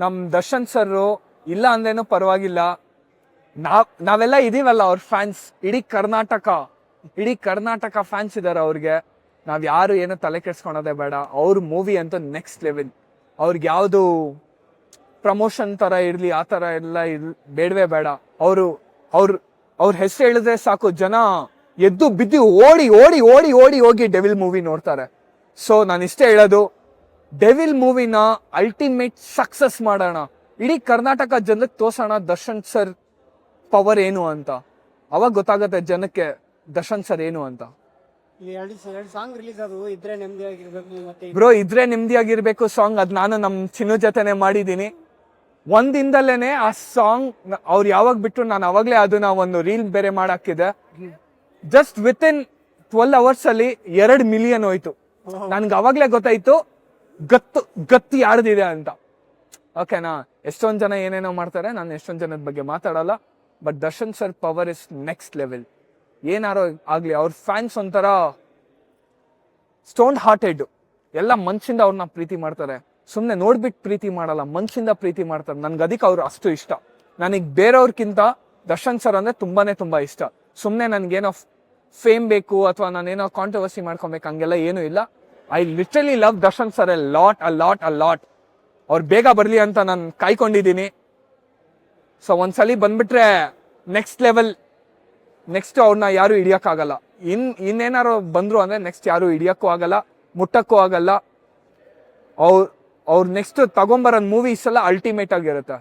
ನಮ್ ದರ್ಶನ್ ಸರ್ ಇಲ್ಲ ಅಂದ್ರೇನು ಪರವಾಗಿಲ್ಲ. ನಾವ್, ನಾವೆಲ್ಲ ಇದೀವಲ್ಲ ಅವ್ರ ಫ್ಯಾನ್ಸ್ ಇಡೀ ಕರ್ನಾಟಕ ಇಡೀ ಕರ್ನಾಟಕ ಫ್ಯಾನ್ಸ್ ಇದಾರೆ ಅವ್ರಿಗೆ. ನಾವ್ ಯಾರು ಏನು ತಲೆ ಕೆಡ್ಸ್ಕೊಳೋದೇ ಬೇಡ. ಅವ್ರ ಮೂವಿ ಅಂತೂ ನೆಕ್ಸ್ಟ್ ಲೆವೆಲ್ ಅವ್ರಿಗೆ ಯಾವುದು ಪ್ರಮೋಷನ್ ತರ ಇರ್ಲಿ, ಆ ತರ ಎಲ್ಲ ಇರ್, ಬೇಡವೇ ಬೇಡ. ಅವರು, ಅವ್ರ ಅವ್ರ ಹೆಸರು ಹೇಳಿದ್ರೆ ಸಾಕು, ಜನ ಎದ್ದು ಬಿದ್ದು ಓಡಿ ಓಡಿ ಓಡಿ ಓಡಿ ಹೋಗಿ ಡೆವಿಲ್ ಮೂವಿ ನೋಡ್ತಾರೆ. ಸೊ ನಾನು ಇಷ್ಟೇ ಹೇಳೋದು ಡೆವಿಲ್ ಮೂವಿನ ಅಲ್ಟಿಮೇಟ್ ಸಕ್ಸಸ್ ಮಾಡೋಣ. ಇಡೀ ಕರ್ನಾಟಕ ಜನಕ್ಕೆ ತೋರ್ಸೋಣ ದರ್ಶನ್ ಸರ್ ಪವರ್ ಏನು ಅಂತ. ಅವಾಗ ಗೊತ್ತಾಗತ್ತೆ ಜನಕ್ಕೆ ದರ್ಶನ್ ಸರ್ ಏನು ಅಂತ. ಸಾಂಗ್ ರಿಲೀಸ್ ಇದ್ರೆ ಮತ್ತೆ. ಬ್ರೋ ಇದ್ರೆ ನೆಮ್ಮದಿಯಾಗಿರ್ಬೇಕು ಸಾಂಗ್ ಅದ್ ನಾನು ನಮ್ ಚಿನ್ನು ಜೊತೆನೆ ಮಾಡಿದೀನಿ. ಒಂದಿಂದಲೇನೆ ಆ ಸಾಂಗ್ ಅವ್ರು ಯಾವಾಗ ಬಿಟ್ಟು ನಾನು ಅವಾಗ್ಲೇ ಅದನ್ನ ಒಂದು ರೀಲ್ ಬೇರೆ ಮಾಡಾಕಿದೆ. Just with in twelve hours ಅಲ್ಲಿ ಎರಡ್ ಮಿಲಿಯನ್ ಹೋಯ್ತು. ನನ್ಗೆ ಅವಾಗ್ಲೇ ಗೊತ್ತಾಯ್ತು. ಗತ್ತು ಗತ್ತು ಯಾರ್ದಿದೆ ಅಂತ. ಓಕೆನಾ ಎಷ್ಟೊಂದು ಜನ ಏನೇನೋ ಮಾಡ್ತಾರೆ, ನಾನು ಎಷ್ಟೊಂದು ಜನದ ಬಗ್ಗೆ ಮಾತಾಡಲ್ಲ but Darshan sir power is next level ಏನಾರೋ ಆಗಲಿ, ಅವ್ರ ಫ್ಯಾನ್ಸ್ ಒಂಥರ ಸ್ಟೋನ್ ಹಾರ್ಟೆಡ್ ಎಲ್ಲ ಮನ್ಸಿಂದ ಅವ್ರನ್ನ ಪ್ರೀತಿ ಮಾಡ್ತಾರೆ. ಸುಮ್ಮನೆ ನೋಡ್ಬಿಟ್ಟು ಪ್ರೀತಿ ಮಾಡಲ್ಲ, ಮನ್ಸಿಂದ ಪ್ರೀತಿ ಮಾಡ್ತಾರೆ. ನನ್ಗೆ ಅದಕ್ಕೆ ಅವ್ರು ಅಷ್ಟು ಇಷ್ಟ. ನನಗೆ ಬೇರೆಯವ್ರಕ್ಕಿಂತ ದರ್ಶನ್ ಸರ್ ಅಂದ್ರೆ ತುಂಬಾನೇ ತುಂಬಾ ಇಷ್ಟ. ಸುಮ್ಮನೆ ನನಗೇನೋ ಫೇಮ್ ಬೇಕು, ಅಥವಾ ನಾನೇನೋ ಕಾಂಟ್ರವರ್ಸಿ ಮಾಡ್ಕೊಬೇಕು, ಹಂಗೆಲ್ಲ ಏನೂ ಇಲ್ಲ. I literally love Darshan sir a lot a lot a lot ಅವ್ರು ಬೇಗ ಬರಲಿ ಅಂತ ನಾನು ಕಾಯ್ಕೊಂಡಿದ್ದೀನಿ. ಸೊ ಒಂದ್ಸಲಿ ಬಂದ್ಬಿಟ್ರೆ ನೆಕ್ಸ್ಟ್ ಲೆವೆಲ್ ನೆಕ್ಸ್ಟ್ ಅವ್ರನ್ನ ಯಾರು ಹಿಡಿಯಕ್ಕಾಗಲ್ಲ. ಇನ್, ಇನ್ನೇನಾರು ಬಂದ್ರು ಅಂದ್ರೆ ನೆಕ್ಸ್ಟ್ ಯಾರು ಹಿಡಿಯಕ್ಕೂ ಆಗಲ್ಲ, ಮುಟ್ಟಕ್ಕೂ ಆಗಲ್ಲ. ಅವ್ರು ಅವ್ರು ನೆಕ್ಸ್ಟ್ ತಗೊಂಬರೋ ಮೂವೀಸ್ ಎಲ್ಲ ಅಲ್ಟಿಮೇಟ್ ಆಗಿರುತ್ತೆ.